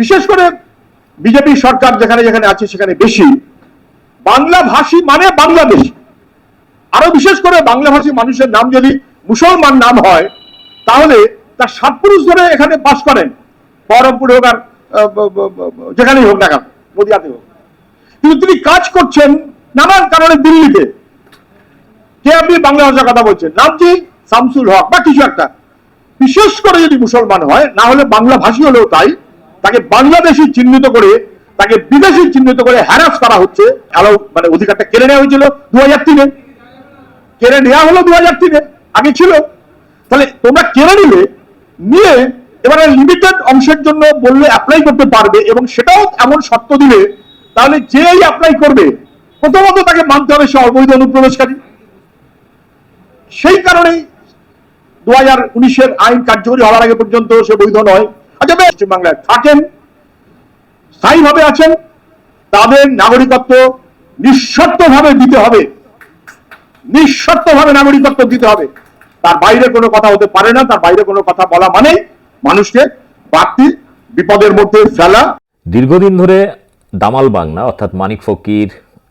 বিশেষ করে বিজেপি সরকার যেখানে যেখানে আছে, সেখানে বেশি। বাংলা ভাষী মানে বাংলাদেশী। আরও বিশেষ করে বাংলা ভাষী মানুষের নাম যদি মুসলমান নাম হয়, তাহলে তার সাত পুরুষ ধরে এখানে বাস করেন। বহরমপুরে হোক আর যেখানেই হোক না কেন হোক। কিন্তু তিনি কাজ করছেন নানান কারণে দিল্লিতে। কে আপনি বাংলা ভাষার কথা বলছেন? নাম কি শামসুল হক বা কিছু একটা। বিশেষ করে যদি মুসলমান হয়, না হলে বাংলা ভাষী হলেও তাই। তাকে বাংলাদেশি চিহ্নিত করে, তাকে বিদেশি চিহ্নিত করে হ্যারাস করা হচ্ছে। অ্যালাউ মানে অধিকারটা কেড়ে নেওয়া হয়েছিল দু হাজার তিনে কেড়ে নেওয়া হলো দু হাজার তিনে আগে ছিল। তাহলে তোমরা কেড়ে নিলে, নিয়ে এবারে লিমিটেড অংশের জন্য বললে অ্যাপ্লাই করতে পারবে এবং সেটাও এমন শর্ত দিলে, তাহলে যেই অ্যাপ্লাই করবে, প্রথমত তাকে মানতে হবে সে অবৈধ অনুপ্রবেশকারী। সেই কারণেই দু হাজার উনিশের আইন কার্যকরী হওয়ার আগে পর্যন্ত সে বৈধ নয়। আচ্ছা পশ্চিমবাংলায় থাকেন, স্থায়ীভাবে আছেন, তাদের নাগরিকত্ব নিঃশর্তভাবে দিতে হবে। নিঃশর্তভাবে নাগরিকত্ব দিতে হবে। তার বাইরে কোনো কথা হতে পারে না, তার বাইরে কোনো কথা বলা মানে মানুষকে বাড়তি বিপদের মধ্যে ফেলা। দীর্ঘদিন ধরে দামাল বাংলা, অর্থাৎ মানিক ফকির,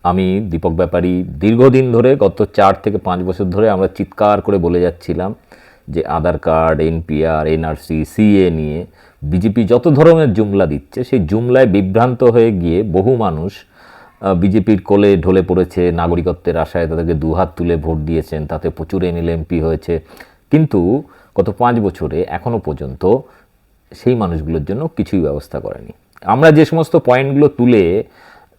আমি, দীপক ব্যাপারী, দীর্ঘদিন ধরে গত চার থেকে পাঁচ বছর ধরে আমরা চিৎকার করে বলে যাচ্ছিলাম যে Aadhaar card, NPR, NRC, CA নিয়ে বিজেপি যত ধরনের জুমলা দিচ্ছে, সেই জুমলায় বিভ্রান্ত হয়ে গিয়ে বহু মানুষ বিজেপির কোলে ঢলে পড়েছে, নাগরিকত্বের আশায় তাদেরকে দুহাত তুলে ভোট দিয়েছেন, তাতে প্রচুর এনএল এমপি হয়েছে। কিন্তু গত পাঁচ বছরে এখনও পর্যন্ত সেই মানুষগুলোর জন্য কিছুই ব্যবস্থা করেনি। আমরা যে সমস্ত পয়েন্টগুলো তুলে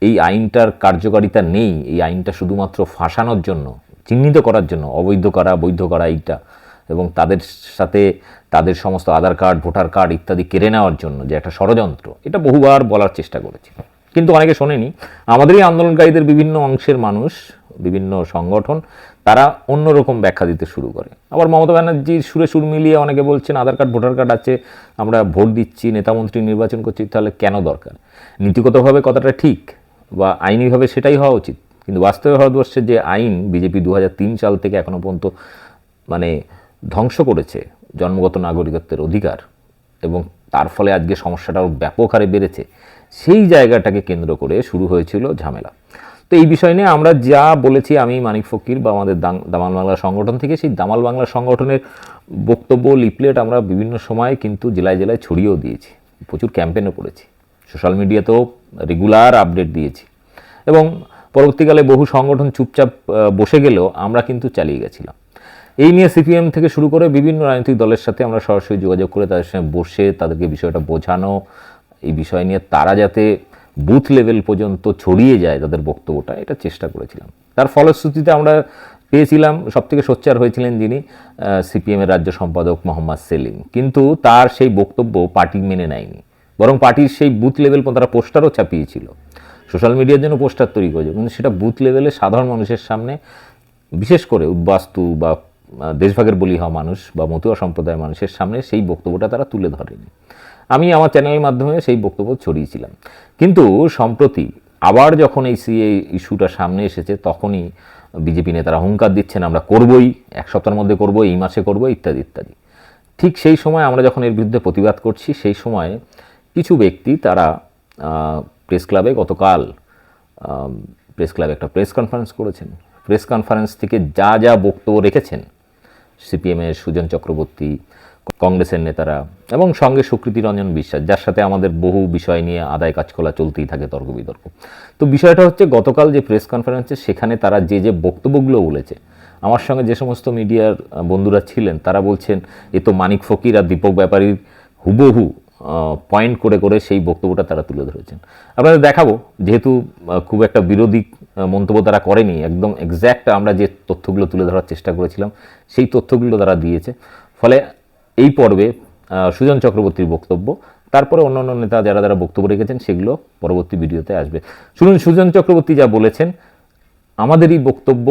এই আইনটার কার্যকারিতা নেই, এই আইনটা শুধুমাত্র ফাঁসানোর জন্য, চিহ্নিত করার জন্য, অবৈধ করা, বৈধ করা, এইটা এবং তাদের সাথে তাদের সমস্ত আধার কার্ড, ভোটার কার্ড ইত্যাদি কেড়ে নেওয়ার জন্য যে একটা ষড়যন্ত্র, এটা বহুবার বলার চেষ্টা করেছি। কিন্তু অনেকে শোনেনি, আমাদেরই আন্দোলনকারীদের বিভিন্ন অংশের মানুষ, বিভিন্ন সংগঠন, তারা অন্যরকম ব্যাখ্যা দিতে শুরু করে। আবার মমতা ব্যানার্জির সুরে সুর মিলিয়ে অনেকে বলছেন, আধার কার্ড, ভোটার কার্ড আছে, আমরা ভোট দিচ্ছি নেতামন্ত্রী নির্বাচন করছি, তাহলে কেন দরকার? নীতিগতভাবে কথাটা ঠিক বা আইনিভাবে সেটাই হওয়া উচিত। কিন্তু বাস্তবে ভারতবর্ষের যে আইন, বিজেপি দু হাজার তিন সাল থেকে এখনও পর্যন্ত মানে ধ্বংস করেছে জন্মগত নাগরিকত্বের অধিকার এবং তার ফলে আজকে সমস্যাটা আরও ব্যাপক হারে বেড়েছে। সেই জায়গাটাকে কেন্দ্র করে শুরু হয়েছিল ঝামেলা। তো এই বিষয় নিয়ে আমরা যা বলেছি, আমি, মানিক ফকির বা আমাদের দামাল বাংলা সংগঠন থেকে, সেই দামাল বাংলা সংগঠনের বক্তব্য লিপলেট আমরা বিভিন্ন সময় কিন্তু জেলায় জেলায় ছড়িয়েও দিয়েছি। প্রচুর ক্যাম্পেনও করেছি। সোশ্যাল মিডিয়াতেও রেগুলার আপডেট দিয়েছি। এবং পরবর্তীকালে বহু সংগঠন চুপচাপ বসে গেলেও আমরা কিন্তু চালিয়ে গেছিলাম। এই নিয়ে সিপিএম থেকে শুরু করে বিভিন্ন রাজনৈতিক দলের সাথে আমরা সরাসরি যোগাযোগ করে তাদের সঙ্গে বসে তাদেরকে বিষয়টা বোঝানো, এই বিষয় নিয়ে তারা যাতে বুথ লেভেল পর্যন্ত ছড়িয়ে যায় তাদের বক্তব্যটা, এটা চেষ্টা করেছিলাম। তার ফলশ্রুতিতে আমরা পেয়েছিলাম, সবথেকে সোচ্চার হয়েছিলেন যিনি সিপিএমের রাজ্য সম্পাদক মোহাম্মদ সেলিম। কিন্তু তার সেই বক্তব্য পার্টি মেনে নেয়নি। বরং পার্টির সেই বুথ লেভেল তারা পোস্টারও ছাপিয়েছিল। সোশ্যাল মিডিয়ার জন্য পোস্টার তৈরি করেছে। কিন্তু সেটা বুথ লেভেলে সাধারণ মানুষের সামনে, বিশেষ করে উদ্বাস্তু বা দেশভাগের বলি হওয়া মানুষ বা মতুয়া সম্প্রদায়ের মানুষের সামনে সেই বক্তব্যটা তারা তুলে ধরেনি। আমি আমার চ্যানেলের মাধ্যমে সেই বক্তব্য ছড়িয়েছিলাম। কিন্তু সম্প্রতি আবার যখন এই সি সিএ ইস্যুটা সামনে এসেছে, তখনই বিজেপি নেতারা হুঙ্কার দিচ্ছেন, আমরা করবই, এক সপ্তাহের মধ্যে করব, এই মাসে করব, ইত্যাদি ইত্যাদি। ঠিক সেই সময় আমরা যখন এর বিরুদ্ধে প্রতিবাদ করছি, সেই সময় কিছু ব্যক্তি তারা প্রেস ক্লাবে গতকাল প্রেস ক্লাবে একটা প্রেস কনফারেন্স করেছেন। প্রেস কনফারেন্স থেকে যা যা বক্তব্য রেখেছেন সিপিএমের সুজন চক্রবর্তী, কংগ্রেসের নেতারা এবং সঙ্গে সুকৃতি রঞ্জন বিশ্বাস, যার সাথে আমাদের বহু বিষয় নিয়ে আদায় কাজকলা চলতেই থাকে তর্ক বিতর্ক তো বিষয়টা হচ্ছে, গতকাল যে প্রেস কনফারেন্সে সেখানে তারা যে যে বক্তব্যগুলো বলেছে, আমার সঙ্গে যে সমস্ত মিডিয়ার বন্ধুরা ছিলেন, তারা বলছেন, এ তো মানিক ফকির আর দীপক ব্যাপারীর হুবহু পয়েন্ট করে করে সেই বক্তব্যটা তারা তুলে ধরেছেন। আপনাদের দেখাবো, যেহেতু খুব একটা বিরোধী মন্তব্য তারা করেনি, একদম এক্স্যাক্ট আমরা যে তথ্যগুলো তুলে ধরার চেষ্টা করেছিলাম, সেই তথ্যগুলো তারা দিয়েছে। ফলে এই পর্বে সুজন চক্রবর্তীর বক্তব্য, তারপরে অন্যান্য নেতা যারা যারা বক্তব্য রেখেছেন, সেগুলো পরবর্তী ভিডিওতে আসবে। শুনুন, সুজন চক্রবর্তী যা বলেছেন, আমাদেরই বক্তব্য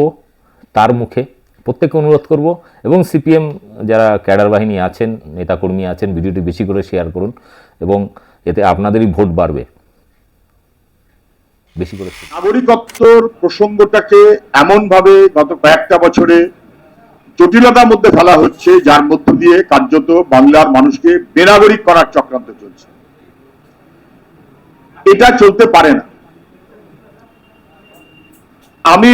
তার মুখে প্রত্যেককে অনুরোধ করব এবং সিপিএম যারা ক্যাডার বাহিনী আছেন, নেতাকর্মী আছেন, ভিডিওটি বেশি করে শেয়ার করুন এবং এতে আপনাদেরই ভোট বাড়বে। বেশি করে নাগরিকত্বর প্রসঙ্গটাকে এমন ভাবে গত কয়েকটা বছরে জটিলতার মধ্যে ফেলা হচ্ছে, যার মধ্য দিয়ে কার্যত বাংলার মানুষকে বেনাগরিক করার চক্রান্ত চলছে। এটা চলতে পারে না। আমি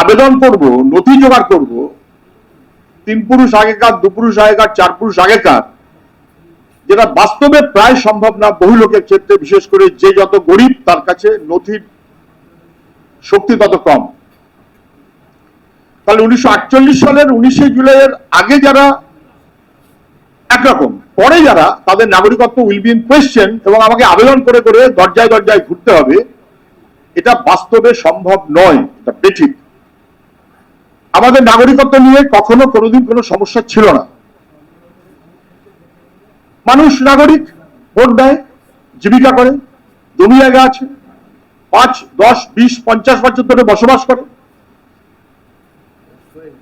আবেদন করব, নথি জোগাড় করব, তিন পুরুষ আগেকার, দু পুরুষ আগেকার, চার পুরুষ আগেকার, যেটা বাস্তবে প্রায় সম্ভব না বহু লোকের ক্ষেত্রে, বিশেষ করে যে যত গরিব, তার কাছে নথির শক্তি তত কম। তাহলে উনিশশো আটচল্লিশ সালের উনিশে জুলাইয়ের আগে যারা একরকম, পরে যারা তাদের নাগরিকত্ব উইল বি ইন কোয়েশ্চেন এবং আমাকে আবেদন করে করে দরজায় দরজায় ঘুরতে হবে, এটা বাস্তবে সম্ভব নয়, এটা বেঠিক আমাদের নাগরিকত্ব নিয়ে কখনো কোনোদিন কোনো সমস্যা ছিল না। মানুষ নাগরিক, ভোট দেয়, জীবিকা করে জমি জায়গা আছে, পাঁচ, দশ, বিশ, পঞ্চাশ বছর ধরে বসবাস করে।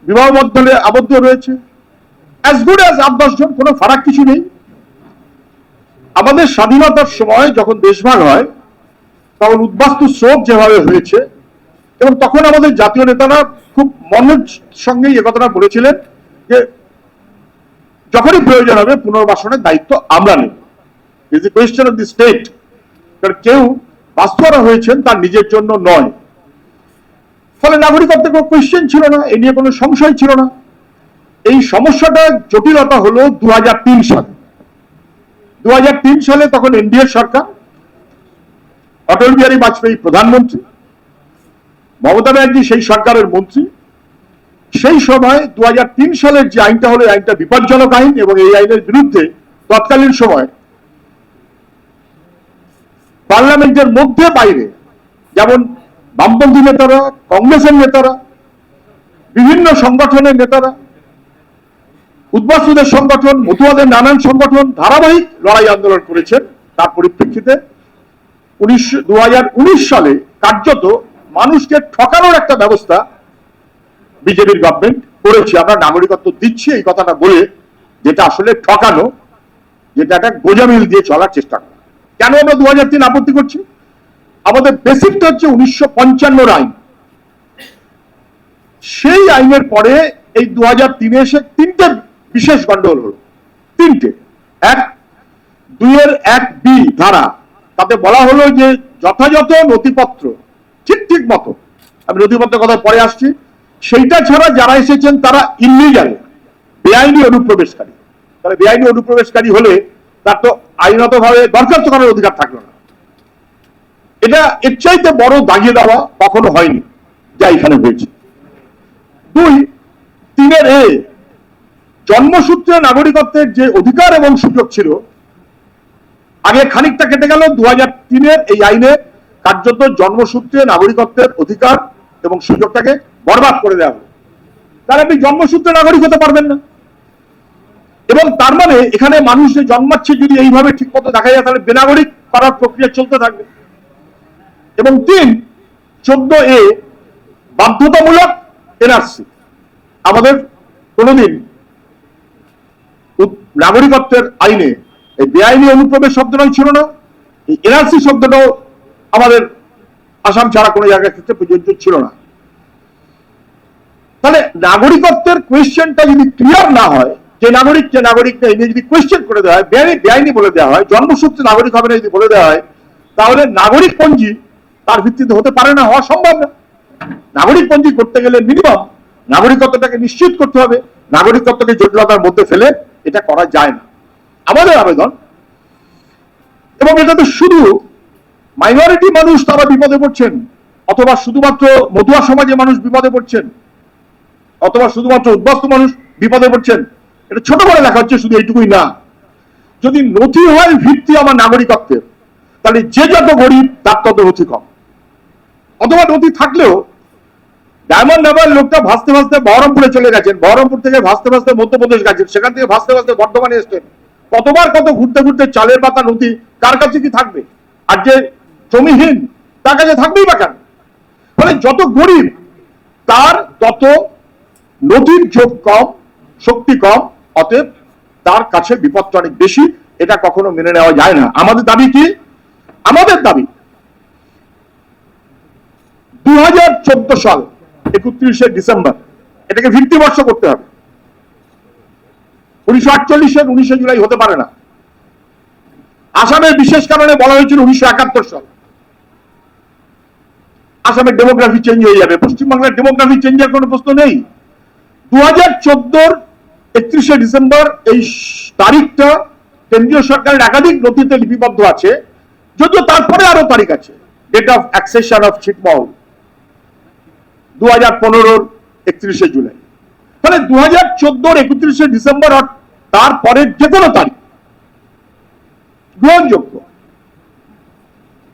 বিবাহ বন্ধনে আবদ্ধ রয়েছে। অ্যাজ গুড অ্যাজ আট, দশ জন, কোনো ফারাক কিছু নেই। আমাদের স্বাধীনতার সময় যখন দেশভাগ হয়, তখন উদ্বাস্তু স্রোত যেভাবে হয়েছে এবং তখন আমাদের জাতীয় নেতারা খুব মনোজ সঙ্গে এ কথাটা বলেছিলেন যে, যখনই প্রয়োজন হবে পুনর্বাসনের দায়িত্ব আমরা নেব। Is the question of the state কারণ কেউ বাস্তুয়ারা হয়েছেন তার নিজের জন্য নয়। ফলে নাগরিকত্বের কোনো কোয়েশ্চেন ছিল না, এ নিয়ে কোনো সংশয় ছিল না। এই সমস্যাটা জটিলতা হলো দু সালে। দু সালে তখন এনডিএ সরকার, অটল বিহারী বাজপেয়ী প্রধানমন্ত্রী মমতা ব্যানার্জি সেই সরকারের মন্ত্রী। সেই সময় দু হাজার তিন সালের যে আইনটা হলো আইনটা বিপজ্জনক আইন এবং এই আইনের বিরুদ্ধে তৎকালীন সময় পার্লামেন্টের মধ্যে বাইরে যেমন বামপন্থী নেতারা, কংগ্রেসের নেতারা, বিভিন্ন সংগঠনের নেতারা, উদ্বাস্তুদের সংগঠন, মতুয়াদের নানান সংগঠন ধারাবাহিক লড়াই আন্দোলন করেছেন। তার পরিপ্রেক্ষিতে উনিশ সালে কার্যত মানুষকে ঠকানোর একটা ব্যবস্থা বিজেপির গভর্নমেন্ট করেছে। আমরা নাগরিকত্ব দিচ্ছি এই কথাটা বলে যেটা আসলে ঠকানো, যেটা একটা গোজামিল দিয়ে চলার চেষ্টা করা। কেন আমরা দু হাজার তিন আপত্তি করছি? আমাদের বেসিকটা হচ্ছে উনিশশো পঞ্চান্নর আইন। সেই আইনের পরে এই দু হাজার তিনে এসে তিনটে বিশেষ গন্ডগোল হলো। তিনটে। এক, দুইয়ের এক বি ধারা তাতে বলা হলো যে যথাযথ নথিপত্র ঠিক ঠিক মতো। আমি নথিপত্রের কথা পরে আসছি। সেইটা ছাড়া যারা এসেছেন, তারা ইলিগাল বেআইনি অনুপ্রবেশকারী। তাহলে বেআইনি অনুপ্রবেশকারী হলে তার তো আইনত ভাবে দরখাস্ত করার অধিকার থাকল না। এটা এর চাইতে বড় দাগিয়ে দেওয়া কখনো হয়নি, যা এখানে হয়েছে। দুই, তিনের এ, জন্মসূত্রে নাগরিকত্বের যে অধিকার এবং সুযোগ ছিল, আগে খানিকটা কেটে গেল। দু হাজার তিনের এই আইনে কার্যত জন্মসূত্রে নাগরিকত্বের অধিকার এবং সুযোগটাকে বরবাদ করে দেওয়া হলো। তাহলে আপনি জন্মসূত্রে নাগরিক হতে পারবেন না। এবং তার মানে এখানে মানুষ যে জন্মাচ্ছে যদি এইভাবে ঠিক মতো দেখা যায়, তাহলে বেনাগরিক করার প্রক্রিয়া চলতে থাকবে। এবং তিন চোদ্দ এ বাধ্যতামূলক এনআরসি আমাদের কোনোদিন নাগরিকত্বের আইনে, এই বেআইনি অনুপ্রবেশ শব্দটাই ছিল না। এই এনআরসি শব্দটাও আমাদের আসাম ছাড়া কোনো জায়গার ক্ষেত্রে প্রযোজ্য ছিল না। তাহলে নাগরিকত্বের কোয়েশ্চেনটা যদি ক্লিয়ার না হয়, যে নাগরিক যে নাগরিক নেই যদি কোয়েশ্চেন করে দেওয়া হয়, বেআইনি বেআইনি বলে দেওয়া হয়, জন্মসূত্রে নাগরিক হবে না যদি বলে দেওয়া হয়, তাহলে নাগরিক পঞ্জি তার ভিত্তিতে হতে পারে না হওয়া সম্ভব না নাগরিক পঞ্জি করতে গেলে মিনিমাম নাগরিকত্বটাকে নিশ্চিত করতে হবে। নাগরিকত্বকে জটিলতার মধ্যে ফেলে এটা করা যায় না। আমাদের আবেদন, এবং এটা তো শুধু মাইনরিটি মানুষ তারা বিপদে পড়ছেন, অথবা শুধুমাত্র মধুয়া সমাজে মানুষ বিপদে পড়ছেন, অথবা শুধুমাত্র উদ্বাস্তু মানুষ বিপদে পড়ছেন। এটা ছোট করে দেখা হচ্ছে, শুধু এইটুকুই না। যদি নথি হয় ভিত্তি আমার নাগরিকত্বের, তাহলে যে যত গরিব, তার তত নথি কম। অথবা নথি থাকলেও, ডায়মন্ড হারবার লোকটা ভাসতে ভাসতে বহরমপুরে চলে গেছেন। বহরমপুর থেকে ভাসতে ভাসতে মধ্যপ্রদেশ গেছেন। সেখান থেকে ভাসতে ভাসতে বর্ধমানে এসছেন। কতবার কত ঘুরতে ঘুরতে চালের পাতা নথি, কার কাছে কি থাকবে? আর যে জমিহীন, তার কাছে থাকবেই বা কেন? ফলে যত গরিব, তার তত নদীর যোগ কম, শক্তি কম, অতএব তার কাছে বিপদটা অনেক বেশি, এটা কখনো মেনে নেওয়া যায় না। আমাদের দাবি কি? আমাদের দাবি দু হাজার চোদ্দ সাল, একত্রিশে ডিসেম্বর, এটাকে ভিত্তিবর্ষ করতে হবে। উনিশশো আটচল্লিশের উনিশে জুলাই হতে পারে না। আসামের বিশেষ কারণে বলা হয়েছিল উনিশশো একাত্তর সাল। আসামের ডেমোগ্রাফি চেঞ্জ হয়ে যাবে। পশ্চিমবাংলার ডেমোগ্রাফি চেঞ্জের কোনো প্রশ্ন নেই। দু হাজার চোদ্দোর একত্রিশে ডিসেম্বর এই তারিখটা কেন্দ্রীয় সরকারের একাধিক নথিতে লিপিবদ্ধ আছে। যদিও তারপরে আরও তারিখ আছে। ডেট অফ অ্যাক্সেশন অফ ছিটমহল দু হাজার পনেরোর একত্রিশে জুলাই। তাহলে দু হাজার চোদ্দোর একত্রিশে ডিসেম্বর আর তারপরের যে কোনো তারিখ গ্রহণযোগ্য।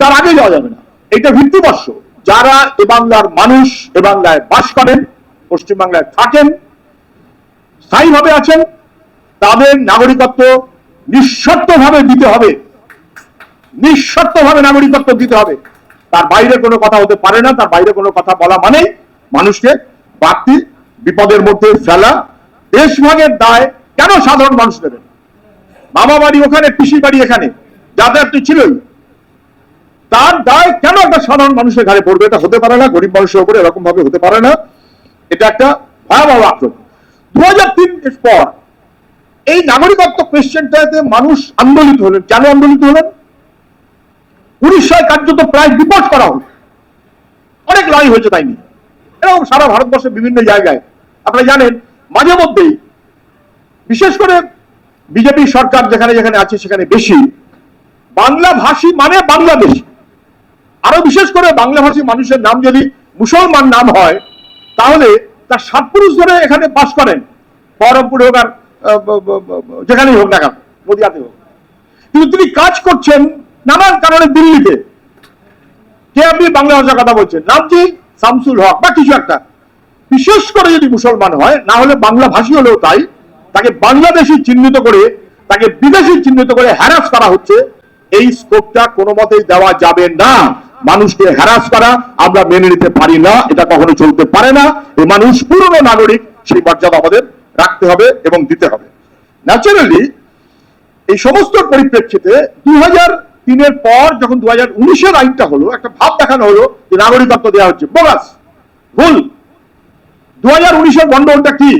তার আগে যাওয়া যাবে না। এটা ভিত্তিবর্ষ। যারা এ বাংলার মানুষ, এ বাংলায় বাস করেন, পশ্চিমবাংলায় থাকেন, স্থায়ীভাবে আছেন, তাদের নাগরিকত্ব নিঃশর্তভাবে দিতে হবে। নিঃশর্তভাবে নাগরিকত্ব দিতে হবে। তার বাইরে কোনো কথা হতে পারে না, তার বাইরে কোনো কথা বলা মানে মানুষকে বাড়তি বিপদের মধ্যে ফেলা, দেশভাগের দায় কেন সাধারণ মানুষ নেবেন মামা বাড়ি ওখানে পিসি বাড়ি এখানে, যাতায়াত তো ছিলই। তার দায় কেন একটা সাধারণ মানুষের ঘাড়ে পড়বে? এটা হতে পারে না, গরিব মানুষের উপরে এরকম ভাবে হতে পারে না। এটা একটা ভয়াবহ আক্রমণ। দু হাজার তিন পর এই নাগরিকত্ব কোয়েশ্চেনটাতে মানুষ আন্দোলিত হলেন। কেন আন্দোলিত হলেন? উড়িষ্যায় কার্যত প্রায় ডিপোর্ট করা হলো। অনেক লড়াই হয়েছে তাই নিয়ে। এরকম সারা ভারতবর্ষের বিভিন্ন জায়গায়। আপনারা জানেন, মাঝে মধ্যেই বিশেষ করে বিজেপি সরকার যেখানে যেখানে আছে সেখানে বেশি। বাংলা ভাষী মানে বাংলাদেশি। আরও বিশেষ করে বাংলা ভাষী মানুষের নাম যদি মুসলমান নাম হয়, তাহলে তার সাত পুরুষ ধরে এখানে বাস করেন। বহরমপুরে হোক আর যেখানেই হোক না কেন, নদিয়াতে হোক। কিন্তু তিনি কাজ করছেন নানান কারণে দিল্লিতে। কে আপনি বাংলা ভাষার কথা বলছেন নামটি শামসুল হক বা কিছু একটা। বিশেষ করে যদি মুসলমান হয়, না হলে বাংলা ভাষী হলেও তাই, তাকে বাংলাদেশি চিহ্নিত করে, তাকে বিদেশি চিহ্নিত করে হ্যারাস করা হচ্ছে। এই স্কোপটা কোনো মতেই দেওয়া যাবে না। মানুষকে হ্যারাস করা আমরা মেনে নিতে পারি না, এটা কখনো চলতে পারে না। এই মানুষ পুরনো নাগরিক, সেই মর্যাদা আমাদের রাখতে হবে এবং দিতে হবে। ন্যাচারালি এই সমস্ত পরিপ্রেক্ষিতে দুই হাজার তিনের পর যখন দু হাজার উনিশের আইনটা হলো, একটা ভাব দেখানো হলো যে নাগরিকত্ব দেওয়া হচ্ছে। বোগাস ভুল। দু হাজার উনিশের গন্ডগোলটা কি?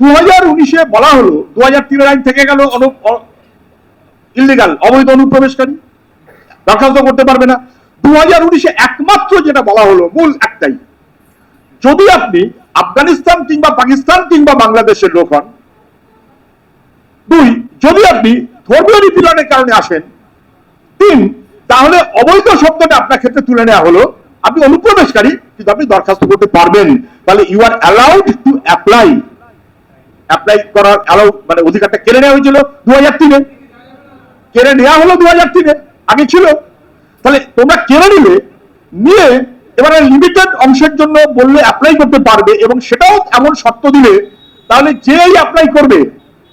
দু হাজার উনিশে বলা হলো দু হাজার তিনের আইন থেকে গেল ইলিগাল অবৈধ অনুপ্রবেশকারী। দরখাস্ত করতে পারবে না। দু হাজার উনিশে একমাত্র যেটা বলা হলো, মূল একটাই। যদি আপনি আফগানিস্তান কিংবা পাকিস্তান কিংবা বাংলাদেশের লোক হন, দুই, যদি আপনি ধর্মীয় নিপীড়নের কারণে আসেন, তিন, তাহলে অবৈধ শব্দটা আপনার ক্ষেত্রে তুলে নেওয়া হলো। আপনি অনুপ্রবেশকারী, কিন্তু আপনি দরখাস্ত করতে পারবেন। তাহলে you are allowed to apply apply করার অ্যালাউ মানে অধিকারটা কেড়ে নেওয়া হয়েছিল দু হাজার তিনে। কেড়ে নেওয়া হলো দু হাজার তিনে। আগে ছিল। তাহলে তোমরা কেড়ে নিলে, নিয়ে এবারে লিমিটেড অংশের জন্য বললে অ্যাপ্লাই করতে পারবে এবং সেটাও এমন শর্ত দিলে, তাহলে যেই অ্যাপ্লাই করবে,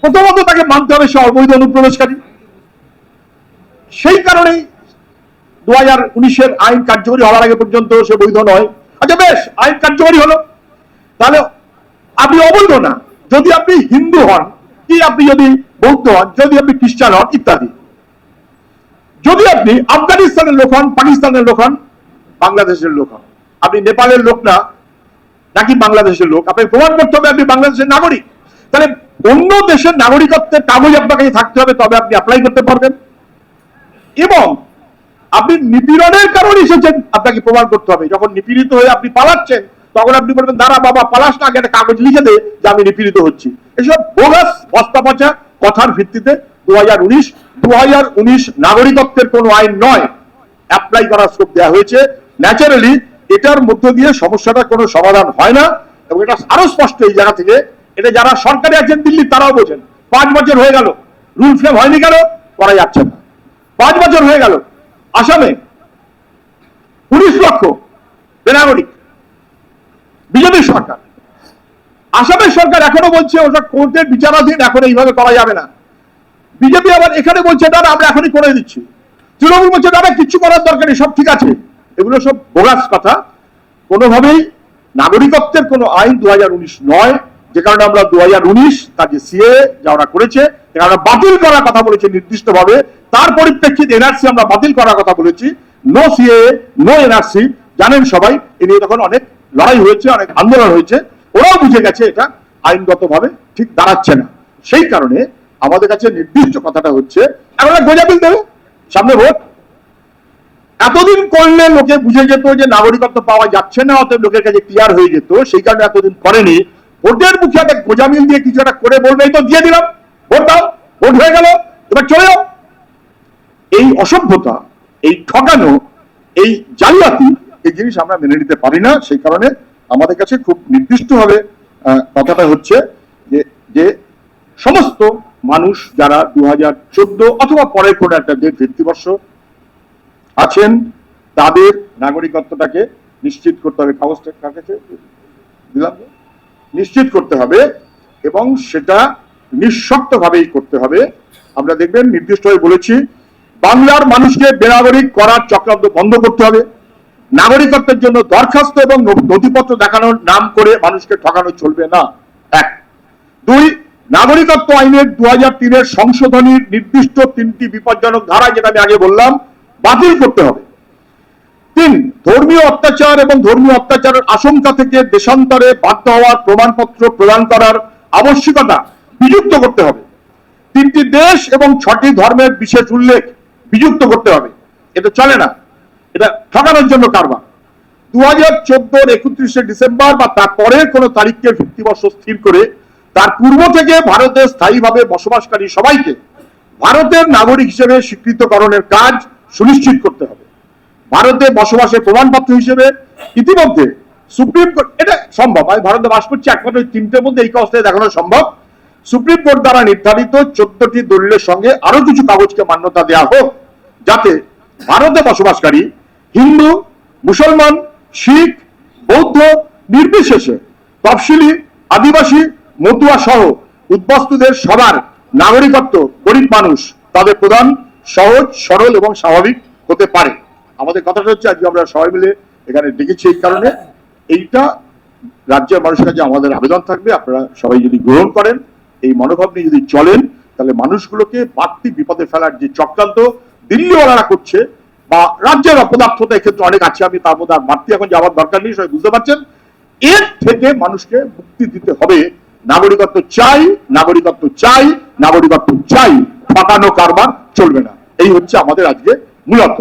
প্রথমত তাকে মানতে হবে সে অবৈধ অনুপ্রবেশকারী। সেই কারণেই দু হাজার উনিশের আইন কার্যকরী হওয়ার আগে পর্যন্ত সে বৈধ নয়। আচ্ছা বেশ, আইন কার্যকরী হলো। তাহলে আপনি অবৈধ না। যদি আপনি হিন্দু হন, কি আপনি যদি বৌদ্ধ হন, যদি আপনি খ্রিস্টান হন, ইত্যাদি। যদি আপনি আফগানিস্তানের লোক হন, পাকিস্তানের লোক হন, বাংলাদেশের লোক হন। আপনি নেপালের লোক না, নাকি বাংলাদেশের লোক? আপনাকে প্রমাণ করতে হবে আপনি বাংলাদেশের নাগরিক। তাহলে অন্য দেশের নাগরিকত্বের কাগজ আপনার কাছে থাকতে হবে, তবে আপনি অ্যাপ্লাই করতে পারবেন। এবং আপনি নিপীড়নের কারণে এসেছেন, আপনাকে প্রমাণ করতে হবে। যখন নিপীড়িত হয়ে আপনি পালাচ্ছেন, তখন আপনি বলবেন, দাঁড়া বাবা, পালাস না, আগে একটা কাগজ লিখে দে যে আমি নিপীড়িত হচ্ছি। এসব বোগাস বস্তা পচা কথার ভিত্তিতে দু হাজার উনিশ দু হাজার উনিশ নাগরিকত্বের কোনো আইন নয়। অ্যাপ্লাই করার স্কোপ দেওয়া হয়েছে। ন্যাচারালি এটার মধ্য দিয়ে সমস্যাটা কোনো সমাধান হয় না এবং এটা আরও স্পষ্ট এই জায়গা থেকে, এটা যারা সরকারি আছেন দিল্লি, তারাও বোঝেন। পাঁচ বছর হয়ে গেল। রুল ফ্রেম হয়নি কেন? করা যাচ্ছে না। পাঁচ বছর হয়ে গেল। আসামে উনিশ লক্ষ বেনাগরিক বিজেপি সরকার। আসামের সরকার এখনও বলছে, ওটা কোর্টের বিচারাধীন, এখন এইভাবে করা যাবে না। বিজেপি আবার এখানে বলছে দাদা আমরা এখনই করে দিচ্ছি। তৃণমূল বলছে দাদা কিচ্ছু করার দরকার সব ঠিক আছে। এগুলো সব বোগাস কথা। কোনোভাবেই নাগরিকত্বের কোনো আইন দু নয়, যে কারণে আমরা দু হাজার উনিশ, তার যে সিএ যা ওরা করেছে আমরা বাতিল করার কথা বলেছি নির্দিষ্টভাবে। তার পরিপ্রেক্ষিতে এনআরসি আমরা বাতিল করার কথা বলেছি। নো সিএ, নো এনআরসি, জানেন সবাই, এ নিয়ে তখন অনেক লড়াই হয়েছে, অনেক আন্দোলন হয়েছে। ওরাও বুঝে গেছে এটা আইনগতভাবে ঠিক দাঁড়াচ্ছে না। সেই কারণে আমাদের কাছে নির্দিষ্ট কথাটা হচ্ছে, এখন গোজা বিল দেবে সামনে ভোট। এতদিন করলে লোকে বুঝে যেত যে নাগরিকত্ব পাওয়া যাচ্ছে না, অতএব লোকের কাছে ক্লিয়ার হয়ে যেত। সেই কারণে এতদিন করেনি। ভোটের মুখে একটা গোজামিল দিয়ে কিছু একটা করে বলবে, এই তো দিয়ে দিলাম। ভোট দাও, ভোট হয়ে গেল। এবার চলে যাও। এই অসভ্যতা, এই ঠকানো, এই জালিয়াতি, এই জিনিস আমরা মেনে নিতে পারি না। সেই কারণে আমাদের কাছে খুব নির্দিষ্টভাবে কথাটা হচ্ছে যে যে সমস্ত মানুষ যারা দু চোদ্দ অথবা পরের কোনো একটা ভিত্তিবর্ষ আছেন, তাদের নাগরিকত্বটাকে নিশ্চিত করতে হবে। কাগজটা কাছে? দিলাম। নিশ্চিত করতে হবে এবং সেটা নিঃশর্তভাবেই করতে হবে। আমরা দেখবেন নির্দিষ্টভাবে বলেছি, বাংলার মানুষকে বেনাগরিক করার চক্রান্ত বন্ধ করতে হবে। নাগরিকত্বের জন্য দরখাস্ত এবং নথিপত্র দেখানোর নাম করে মানুষকে ঠকানো চলবে না। এক। দুই নাগরিকত্ব আইনের দু হাজার তিনের সংশোধনীর নির্দিষ্ট তিনটি বিপজ্জনক ধারা যেটা আমি আগে বললাম, বাতিল করতে হবে। তিন, ধর্মীয় অত্যাচার এবং ধর্মীয় অত্যাচারের আশঙ্কা থেকে দেশান্তরে বাধ্য হওয়ার প্রমাণপত্র প্রদান করার আবশ্যকতা বিযুক্ত করতে হবে। তিনটি দেশ এবং ছটি ধর্মের বিশেষ উল্লেখ বিযুক্ত করতে হবে। এটা চলে না। এটা ঠকানোর জন্য কারবার। দু হাজার চোদ্দোর একত্রিশে ডিসেম্বর বা তার পরের কোনো তারিখকে ভিত্তিবর্ষ স্থির করে তার পূর্ব থেকে ভারতে স্থায়ীভাবে বসবাসকারী সবাইকে ভারতের নাগরিক হিসেবে স্বীকৃতকরণের কাজ সুনিশ্চিত করতে হবে। ভারতে বসবাসের প্রমাণপত্র হিসেবে ইতিমধ্যে সুপ্রিম কোর্ট এটা সম্ভব, আমি ভারতে বাস করছি, একমাত্র তিনটের মধ্যে এই কাজটা দেখানো সম্ভব। সুপ্রিম কোর্ট দ্বারা নির্ধারিত চোদ্দটি দলিলের সঙ্গে আরও কিছু কাগজকে মান্যতা দেওয়া হোক, যাতে ভারতে বসবাসকারী হিন্দু, মুসলমান, শিখ, বৌদ্ধ, নির্বিশেষে তফসিলি, আদিবাসী মতুয়া সহ উদ্বাস্তুদের সবার নাগরিকত্ব, গরিব মানুষ, তাদের প্রদান সহজ, সরল এবং স্বাভাবিক হতে পারে। আমাদের কথাটা হচ্ছে, আজকে আমরা সবাই মিলে এখানে ডেকেছি এই কারণে। এইটা রাজ্যের মানুষের কাছে আমাদের আবেদন থাকবে। আপনারা সবাই যদি গ্রহণ করেন, এই মনোভাব নিয়ে যদি চলেন, তাহলে মানুষগুলোকে বাড়তি বিপদে ফেলার যে চক্রান্ত দিল্লিওয়ালারা করছে বা রাজ্যের অপদার্থতা এক্ষেত্রে অনেক আছে, আমি তার মধ্যে আর বাড়তি এখন যাওয়ার দরকার নেই, সবাই বুঝতে পারছেন। এর থেকে মানুষকে মুক্তি দিতে হবে নাগরিকত্ব চাই নাগরিকত্ব চাই নাগরিকত্ব চাই। ঠকানো কারবার চলবে না। এই হচ্ছে আমাদের আজকে মূলত